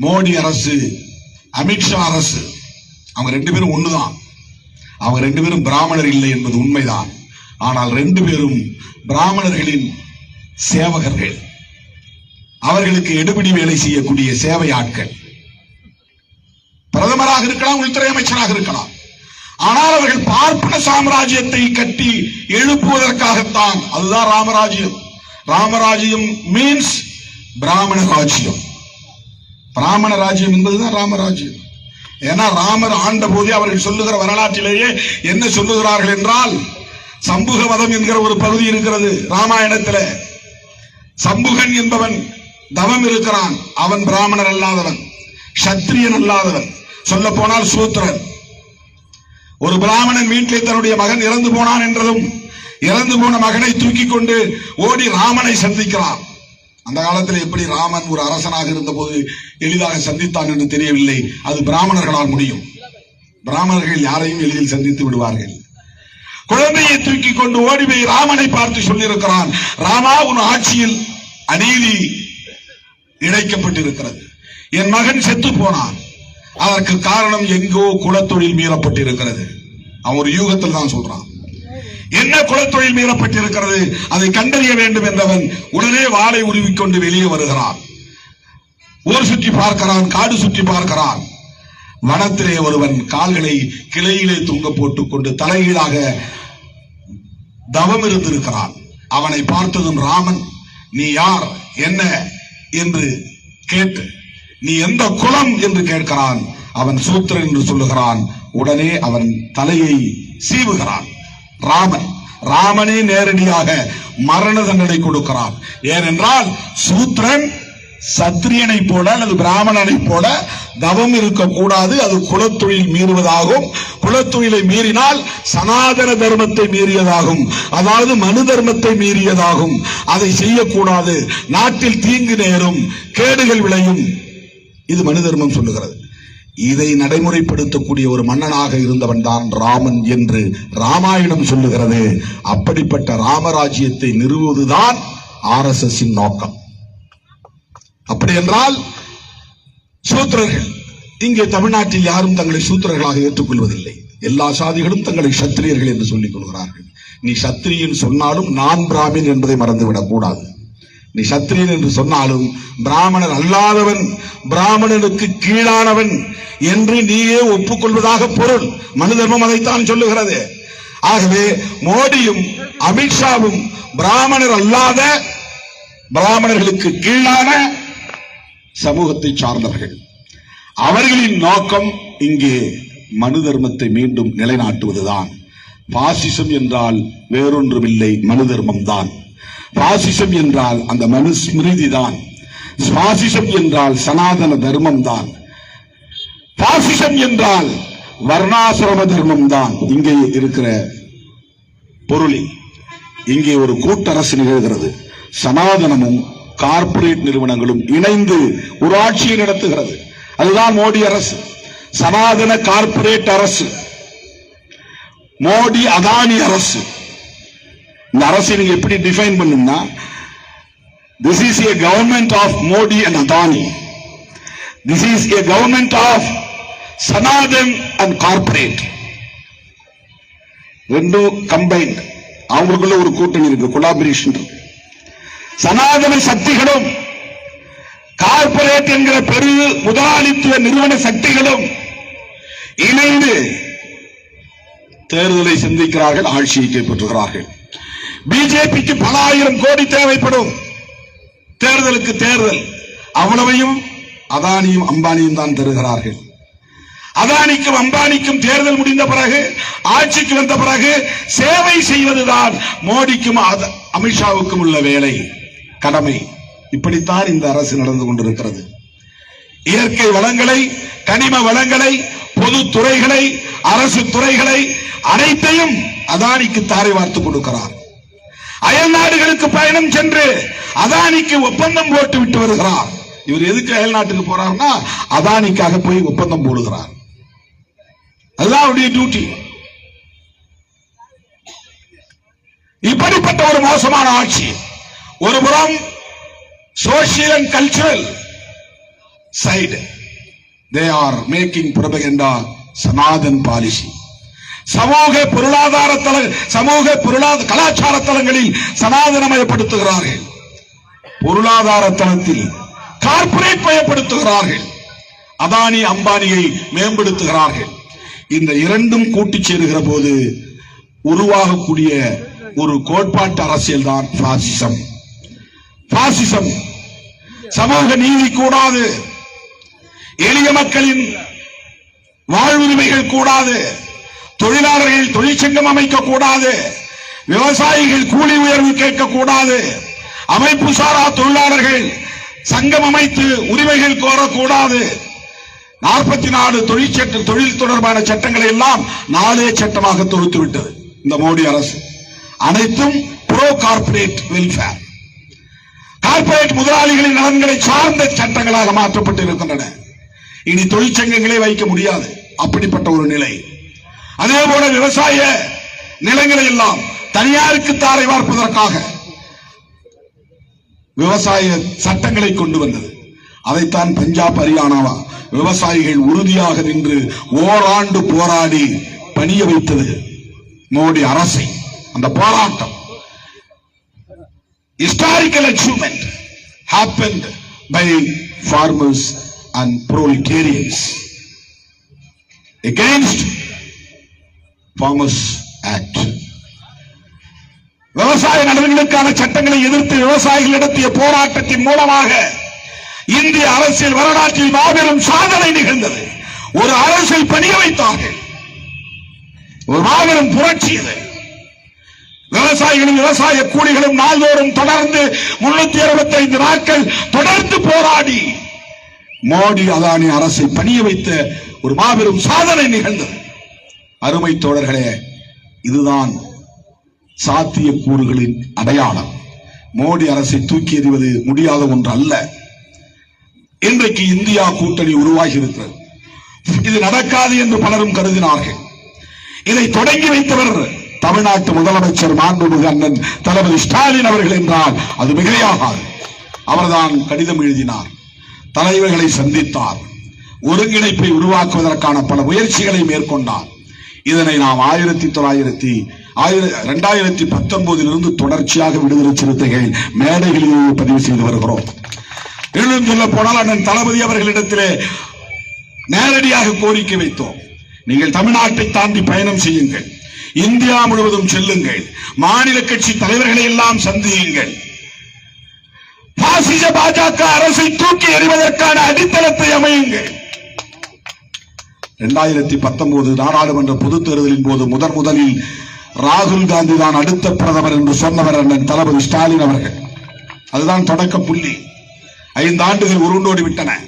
மோடி அரசு அமித்ஷா அரசு அவங்க ரெண்டு பேரும் ஒண்ணுதான். அவங்க ரெண்டு பேரும் பிராமணர் இல்லை என்பது உண்மைதான். ஆனால் ரெண்டு பேரும் பிராமணர்களின் சேவகர்கள். அவர்களுக்கு எடுபடி வேலை செய்யக்கூடிய சேவை ஆட்கள். பிரதமராக இருக்கலாம் உள்துறை அமைச்சராக இருக்கலாம். ஆனால் அவர்கள் பார்ப்பன சாம்ராஜ்யத்தை கட்டி எழுப்புவதற்காகத்தான். அதுதான் ராமராஜ்யம். ராமராஜ்யம் மீன்ஸ் பிராமண ராஜ்யம். பிராமண ராஜ்யம் என்பதுதான் ராமராஜ்யம் ஏன்னா ராமர் ஆண்ட போதே அவர்கள் சொல்லுகிற வரலாற்றிலேயே என்ன சொல்லுகிறார்கள் என்றால் சம்புக மதம் என்கிற ஒரு பகுதி இருக்கிறது ராமாயணத்தில். சம்புகன் என்பவன் தவம் இருக்கிறான் அவன் பிராமணர் அல்லாதவன் சத்திரியன் அல்லாதவன் சொல்ல போனால் சூத்திரன். ஒரு பிராமணன் வீட்டிலே தன்னுடைய மகன் இறந்து போனான் என்றதும் இறந்து போன மகனை தூக்கி கொண்டு ஓடி ராமனை சந்திக்கிறான். அந்த காலத்தில் எப்படி ராமன் ஒரு அரசனாக இருந்தபோது எளிதாக சந்தித்தான் என்று தெரியவில்லை. அது பிராமணர்களால் முடியும். பிராமணர்கள் யாரையும் எளிதில் சந்தித்து விடுவார்கள். குழந்தையை தூக்கி கொண்டு ஓடி போய் ராமனை பார்த்து சொல்லியிருக்கிறான் ராமா உன் ஆட்சியில் அநீதி இழைக்கப்பட்டிருக்கிறது. என் மகன் செத்து போனான். அதற்கு காரணம் எங்கோ குலத்தொழில் மீறப்பட்டிருக்கிறது. அவன் ஒரு யூகத்தில் தான் சொல்றான். என்ன குலத்தொழில் மீறப்பட்டிருக்கிறது? அதை கண்டறிய வேண்டும் என்றவன் உடனே வாளை உருவிக்கொண்டு வெளியே வருகிறான். ஊர் சுற்றி பார்க்கிறான் காடு சுற்றி பார்க்கிறான். வனத்திலே ஒருவன் கால்களை கிளையிலே தூங்க போட்டுக் கொண்டு தலைகீழாக தவம் இருந்திருக்கிறான். அவனை பார்த்ததும் ராமன் நீ யார்? என்ன? என்று கேட்டு நீ எந்த குலம்? என்று கேட்கிறான். அவன் சூத்திரன் என்று சொல்லுகிறான். உடனே அவன் தலையை சீவுகிறான். ராமன் ராமனே நேரடியாக மரண தண்டனை கொடுக்கிறான். ஏனென்றால் சூத்திரன் சத்திரியனை போல அல்லது பிராமணனை போல தவம் இருக்கக்கூடாது அது குலத்தொழில் மீறுவதாகும். குலத்தொழிலை மீறினால் சனாதன தர்மத்தை மீறியதாகும். அதாவது மனு தர்மத்தை மீறியதாகும். அதை செய்யக்கூடாது. நாட்டில் தீங்கு நேரும் கேடுகள் விளையும். இது மனு தர்மம் சொல்லுகிறது. இதை நடைமுறைப்படுத்தக்கூடிய ஒரு மன்னனாக இருந்தவன் தான் ராமன் என்று ராமாயணம் சொல்லுகிறது. அப்படிப்பட்ட ராமராஜ்யத்தை நிறுவுவதுதான் ஆர் எஸ் எஸ் நோக்கம். அப்படி என்றால் சூத்திரர்கள் இங்கே தமிழ்நாட்டில் யாரும் தங்களை சூத்திரர்களாக ஏற்றுக்கொள்வதில்லை. எல்லா சாதிகளும் தங்களை சத்திரியர்கள் என்று சொல்லிக் கொள்கிறார்கள். நீ சத்திரியன் சொன்னாலும் நான் பிராமின் என்பதை மறந்துவிடக் கூடாது. நீ சத்திரியன் என்று சொன்னாலும் பிராமணன் அல்லாதவன் பிராமணனுக்கு கீழானவன் என்று நீயே ஒப்புக்கொள்வதாக பொருள். மனு தர்மம் அதைத்தான் சொல்லுகிறது. ஆகவே மோடியும் அமித்ஷாவும் பிராமணர் அல்லாத பிராமணர்களுக்கு கீழான சமூகத்தை சார்ந்தவர்கள். அவர்களின் நோக்கம் இங்கே மனு தர்மத்தை மீண்டும் நிலைநாட்டுவதுதான். பாசிசம் என்றால் வேறொன்றுமில்லை மனு தர்மம் தான் பாசிசம் என்றால் அந்த மனு ஸ்மிருதி தான் பாசிசம் என்றால் சனாதன தர்மம் தான் பாசிசம் என்றால் வர்ணாசிரம தர்மம் தான் இங்கே இருக்கிற பொருளில். இங்கே ஒரு கூட்டரசு நிகழ்கிறது. சனாதனமும் கார்ப்பரேட் நிறுவனங்களும் இணைந்து ஒரு ஆட்சியை நடத்துகிறது. அதுதான் மோடி அரசு. சனாதன கார்ப்பரேட் அரசு. மோடி அதானி அரசு. இந்த அரசை நீங்க எப்படி டிஃபைன் பண்ணும்னா this is a government of Modi and Adani this is a government of Sanatan and corporate ரெண்டும் கம்பைன்ட் அவங்களுக்குள்ள ஒரு கூட்டணி இருக்கு கொலாபரேஷன் இருக்கு. சனாதன சக்திகளும் கார்ப்பரேட் என்கிற பெரு முதலாளித்துவ நிறுவன சக்திகளும் இணைந்து தேர்தலை சந்திக்கிறார்கள் ஆட்சியை கைப்பற்றுகிறார்கள். பிஜேபிக்கு பல ஆயிரம் கோடி தேவைப்படும். தேர்தலுக்கு தேர்தல். அவ்வளவையும் அதானியும் அம்பானியும் தான் தருகிறார்கள். அதானிக்கும் அம்பானிக்கும் தேர்தல் முடிந்த பிறகு ஆட்சிக்கு வந்த பிறகு சேவை செய்வதுதான் மோடிக்கும் அத- அமித்ஷாவுக்கும் உள்ள வேலை. கடமை. இப்படித்தான் இந்த அரசு நடந்து கொண்டிருக்கிறது. இயற்கை வளங்களை கனிம வளங்களை பொது துறைகளை அரசு துறைகளை அனைத்தையும் அதானிக்கு தாரை வார்த்து கொடுக்கிறார். அயல் நாடுகளுக்கு பயணம் சென்று அதானிக்கு ஒப்பந்தம் போட்டு விட்டு வருகிறார். இவர் எதுக்கு அயல் நாட்டுக்கு போறாருன்னா அதானிக்காக போய் ஒப்பந்தம் போடுகிறார். அதுதான் அவருடைய டியூட்டி இப்படிப்பட்ட ஒரு மோசமான ஆட்சி. ஒருபுறம் social and cultural side they are making propaganda Sanatan policy சமூக பொருளாதார தல சமூக பொருளாதார கலாச்சார தளங்களில் சனாதனமயப்படுத்துகிறார்கள் பொருளாதார தளத்தில் கார்பரேட் மயப்படுத்துகிறார்கள். அதானி அம்பானியை மேம்படுத்துகிறார்கள். இந்த இரண்டும் கூட்டி சேருகிற போது உருவாகக்கூடிய ஒரு கோட்பாட்டு அரசியல் தான் பாசிசம் பாசிசம் சமூக நீதி கூடாது. எளிய மக்களின் வாழ்வுரிமைகள் கூடாது. தொழிலாளர்கள் தொழிற்சங்கம் அமைக்க கூடாது. விவசாயிகள் கூலி உயர்வு கேட்க கூடாது. அமைப்பு சாரா தொழிலாளர்கள் சங்கம் அமைத்து உரிமைகள் கோரக்கூடாது. நாற்பத்தி நாலு தொழிற்சட்ட தொழில் தொடர்பான சட்டங்களை எல்லாம் நாலே சட்டமாக தொகுத்து விட்டது இந்த மோடி அரசு. அனைத்தும் ப்ரோ கார்ப்பரேட் வெல்ஃபேர் கார்ப்பரேட் முதலாளிகளின் நலன்களை சார்ந்த சட்டங்களாக மாற்றப்பட்டு இருக்கின்றன. இனி தொழிற்சங்கங்களே வைக்க முடியாது. அப்படிப்பட்ட ஒரு நிலை. அதே போல விவசாய நிலங்களை எல்லாம் தனியாருக்கு தாரை வார்ப்பதற்காக விவசாய சட்டங்களை கொண்டு வந்தது. அதைத்தான் பஞ்சாப் ஹரியானாவா விவசாயிகள் உறுதியாக நின்று ஓராண்டு போராடி பணிய வைத்தது மோடி அரசை. அந்த போராட்டம். Historical achievement happened by farmers and proletarians against farmers act விவசாய நலன்களுக்கான சட்டங்களை எதிர்த்து விவசாயிகள் நடத்திய போராட்டத்தின் மூலமாக இந்திய அரசியல் வரலாற்றில் மாபெரும் சாதனை நிகழ்ந்தது. ஒரு அரசியல் பணிய வைத்தார்கள். ஒரு மாபெரும் புரட்சி இது. விவசாயிகளும் விவசாய கூலிகளும் நாள்தோறும் தொடர்ந்து முன்னூத்தி அறுபத்தி ஐந்து நாட்கள் தொடர்ந்து போராடி மோடி அதானி அரசை பணிய வைத்த ஒரு மாபெரும் சாதனை நிகழ்ந்தது. அருமை தோழர்களே இதுதான் சாத்திய கூறுகளின் அடையாளம். மோடி அரசை தூக்கி எறிவது முடியாத ஒன்று அல்ல இன்றைக்கு இந்தியா கூட்டணி உருவாகி இருக்கிறது இது நடக்காது என்று பலரும் கருதினார்கள். இதை தொடங்கி வைத்தவர் தமிழ்நாட்டு முதலமைச்சர் மாண்புமிகு அண்ணன் தளபதி ஸ்டாலின் அவர்கள் என்றால் அது மிகையாகாது. அவர்தான் கடிதம் எழுதினார். தலைவர்களை சந்தித்தார். ஒருங்கிணைப்பை உருவாக்குவதற்கான பல முயற்சிகளை மேற்கொண்டார். இதனை நாம் ஆயிரத்தி தொள்ளாயிரத்தி ரெண்டாயிரத்தி பத்தொன்பதிலிருந்து தொடர்ச்சியாக விடுதலை சிறுத்தைகள் மேடைகளில் பதிவு செய்து வருகிறோம். இன்னும் சொல்ல போனால் அண்ணன் தளபதி அவர்களிடத்திலே நேரடியாக கோரிக்கை வைத்தோம். நீங்கள் தமிழ்நாட்டை தாண்டி பயணம் செய்யுங்கள். இந்தியா முழுவதும் செல்லுங்கள். மாநில கட்சி தலைவர்களை எல்லாம் சந்தியுங்கள். பாசிச பாஜக அரசை தூக்கி எறிவதற்கான அடித்தளத்தை அமையுங்கள். இரண்டாயிரத்தி பத்தொன்பது நாடாளுமன்ற பொதுத் தேர்தலின் போது முதன் முதலில் ராகுல் காந்தி தான் அடுத்த பிரதமர் என்று சொன்னவர் அண்ணன் தளபதி ஸ்டாலின் அவர்கள். அதுதான் தொடக்க புள்ளி. ஐந்து ஆண்டுகள் உருண்டோடி விட்டன.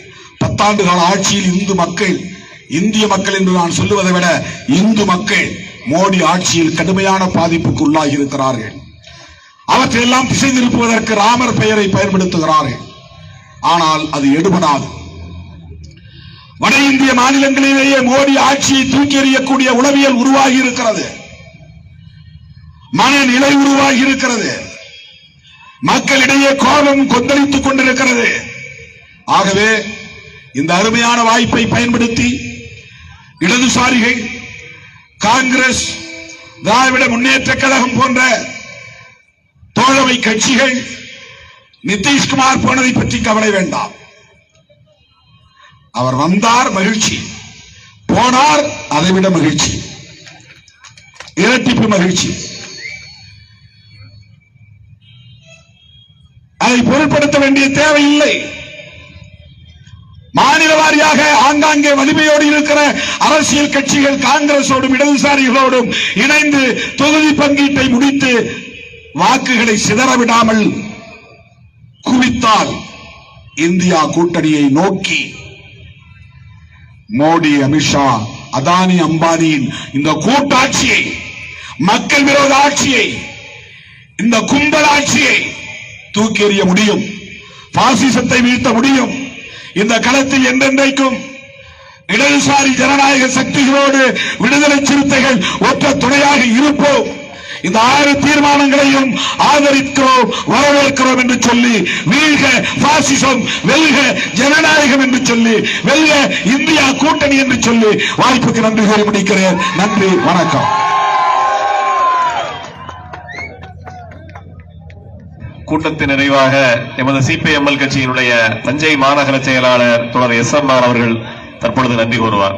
பத்தாண்டு கால ஆட்சியில் இந்து மக்கள் இந்திய மக்கள் என்று நான் சொல்லுவதை விட இந்து மக்கள் மோடி ஆட்சியில் கடுமையான பாதிப்புக்கு உள்ளாகி இருக்கிறார்கள். அவற்றையெல்லாம் திசை திருப்புவதற்கு ராமர் பெயரை பயன்படுத்துகிறார்கள். ஆனால் அது எடுபடாது. வட இந்திய மாநிலங்களிலேயே மோடி ஆட்சியை தூக்கி எறியக்கூடிய உளவியல் உருவாகி இருக்கிறது. மனநிலை உருவாகி இருக்கிறது. மக்களிடையே கோபம் கொந்தளித்துக் கொண்டிருக்கிறது. ஆகவே இந்த அருமையான வாய்ப்பை பயன்படுத்தி இடதுசாரிகள் காங்கிரஸ் திராவிட முன்னேற்ற கழகம் போன்ற தோழமை கட்சிகள் நிதிஷ்குமார் போனதை பற்றி கவலை வேண்டாம். அவர் வந்தார் மகிழ்ச்சி. போனார் அதைவிட மகிழ்ச்சி. இரட்டிப்பு மகிழ்ச்சி. அதை பொருட்படுத்த வேண்டிய தேவையில்லை. மாநில வாரியாக ஆங்காங்கே வலிமையோடு இருக்கிற அரசியல் கட்சிகள் காங்கிரசோடும் இடதுசாரிகளோடும் இணைந்து தொகுதி பங்கீட்டை முடித்து வாக்குகளை சிதறவிடாமல் குவித்தால் இந்தியா கூட்டணியை நோக்கி மோடி அமித்ஷா அதானி அம்பானியின் இந்த கூட்டாட்சியை மக்கள் விரோத ஆட்சியை இந்த கும்பல் ஆட்சியை தூக்கி எறிய முடியும் பாசிசத்தை வீழ்த்த முடியும் இந்த களத்தில் என்றென்றைக்கும் இடதுசாரி ஜனநாயக சக்திகளோடு விடுதலை சிறுத்தைகள் ஒற்ற துணையாக இருப்போம். இந்த ஆறு தீர்மானங்களையும் ஆதரிக்கிறோம் வரவேற்கிறோம் என்று சொல்லி வீழ்க பாசிசம் வெல்க ஜனநாயகம் என்று சொல்லி வெல்க இந்தியா கூட்டணி என்று சொல்லி வாய்ப்புக்கு நன்றி கூறி முடிக்கிறேன். நன்றி வணக்கம். கூட்டத்தின் நிறைவாக எமது சிபிஎம்எல் கட்சியினுடைய தஞ்சை மாநகர செயலாளர் தொடர் எஸ் எம் ஆர் அவர்கள் தற்பொழுது நன்றி கூறுவார்.